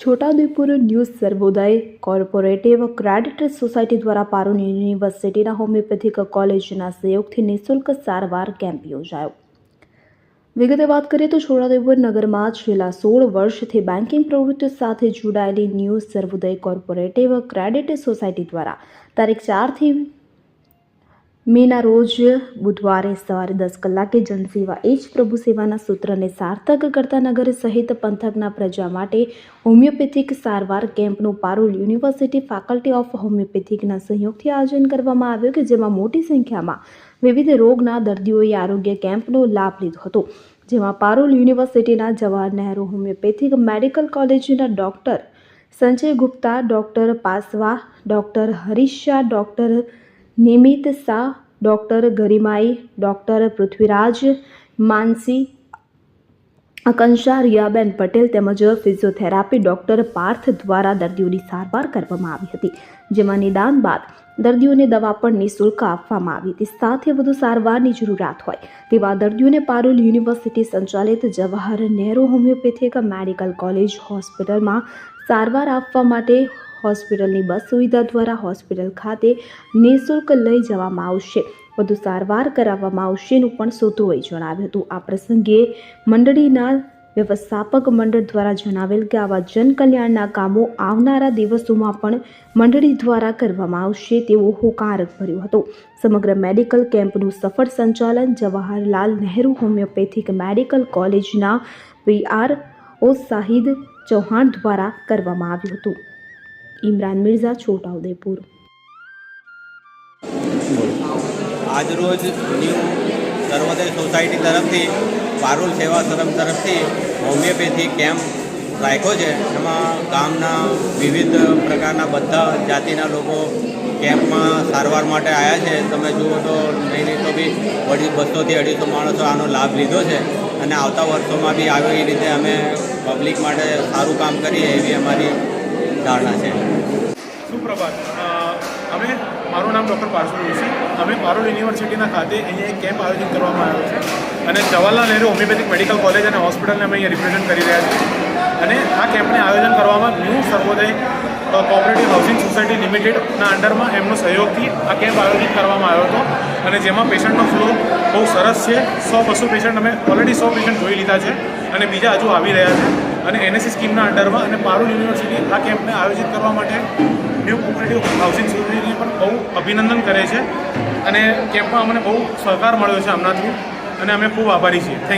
Chhota Udepur news Sarvodaya corporative credit society દ્વારા પારુલ યુનિવર્સિટીના homeopathic કોલેજના સહયોગથી નિઃશુલ્ક સારવાર કેમ્પ યોજાયો. વિગતે વાત કરીએ તો છોટાઉદેપુર નગરમાં છેલ્લા સોળ વર્ષથી બેન્કિંગ પ્રવૃત્તિઓ સાથે જોડાયેલી news Sarvodaya corporative credit society દ્વારા તારીખ ચારથી મેના રોજ બુધવારે સવારે દસ કલાકે જનસેવા, એ જ પ્રભુ સેવાના સૂત્રને સાર્થક કરતા નગર સહિત પંથકના પ્રજા માટે હોમિયોપેથિક સારવાર કેમ્પનું પારુલ યુનિવર્સિટી ફેકલ્ટી ઓફ હોમિયોપેથિકના સહયોગથી આયોજન કરવામાં આવ્યું કે જેમાં મોટી સંખ્યામાં વિવિધ રોગના દર્દીઓએ આરોગ્ય કેમ્પનો લાભ લીધો હતો. જેમાં પારુલ યુનિવર્સિટીના જવાહર નહેરુ હોમિયોપેથિક મેડિકલ કોલેજના doctor Sanjay Gupta, doctor Paswa, doctor Harish doctor Nimit Shah, doctor ગરિમાઈ, doctor Prithviraj, Mansi Akanksha રિયાબેન Patel તેમજ ફિઝિયોથેરાપી ડૉક્ટર પાર્થ દ્વારા દર્દીઓની સારવાર કરવામાં આવી હતી, જેમાં નિદાન બાદ દર્દીઓને દવા પણ નિઃશુલ્ક આપવામાં આવી હતી. સાથે વધુ સારવારની જરૂરિયાત હોય તેવા દર્દીઓને પારુલ યુનિવર્સિટી સંચાલિત Jawahar Nehru homeopathic medical college હોસ્પિટલમાં સારવાર આપવા માટે હોસ્પિટલની બસ સુવિધા દ્વારા હોસ્પિટલ ખાતે નિઃશુલ્ક લઈ જવામાં આવશે. વધુ સારવાર કરાવવામાં આવશેનું પણ સોધોએ જણાવ્યું હતું. આ પ્રસંગે મંડળીના વ્યવસ્થાપક મંડળ દ્વારા જણાવેલ કે આવા જનકલ્યાણના કામો આવનારા દિવસોમાં પણ મંડળી દ્વારા કરવામાં આવશે તેવો હોકાર ભર્યો હતો. સમગ્ર મેડિકલ કેમ્પનું સફળ સંચાલન જવાહરલાલ નહેરુ હોમિયોપેથિક મેડિકલ કોલેજના V R O Shahid Chauhan દ્વારા કરવામાં આવ્યું હતું. ઇમરાન મિર્ઝા, છોટાઉદેપુર. આજરોજ ન્યૂ સર્વોદય સોસાયટી તરફથી પારુલ સેવા સરમ તરફથી હોમિયોપેથી કેમ્પ રાખ્યો છે. એમાં ગામના વિવિધ પ્રકારના બધા જાતિના લોકો કેમ્પમાં સારવાર માટે આવ્યા છે. તમે જુઓ તો નહીં નહીં તો બી અઢી બસોથી અઢીસો માણસો આનો લાભ લીધો છે અને આવતા વર્ષોમાં બી આવી રીતે અમે પબ્લિક માટે સારું કામ કરીએ એવી અમારી ધારણા છે. સુપ્રભાત અમે મારું નામ ડૉક્ટર પાર્સલ જોશી. અમે પારોલ યુનિવર્સિટીના ખાતે અહીંયા એક કેમ્પ આયોજિત કરવામાં આવ્યો છે. અને Jawaharlal Nehru homeopathic medical college અને હોસ્પિટલને અમે અહીંયા રિપ્રેઝેન્ટ કરી રહ્યા છીએ. અને આ કેમ્પને આયોજન સર્વોદય કોઓપરેટિવ હાઉસિંગ સોસાયટી લિમિટેડના અંડરમાં એમનો સહયોગથી આ કેમ્પ આયોજિત કરવામાં આવ્યો હતો. અને જેમાં પેશન્ટનો ફ્લો બહુ સરસ છે. સો બસો પેશન્ટ અમે ઓલરેડી સો પેશન્ટ જોઈ લીધા છે અને બીજા હજુ આવી રહ્યા છે. અને એનએસસી સ્કીમના અંડરમાં અને પારુલ યુનિવર્સિટી આ કેમ્પને આયોજિત કરવા માટે ન્યૂ કોઓપરેટિવ હાઉસિંગ સોસાયટીને પણ બહુ અભિનંદન કરે છે. અને કેમ્પમાં અમને બહુ સહકાર મળ્યો છે હમણાંથી. અને અમે ખૂબ આભારી છીએ. થેન્ક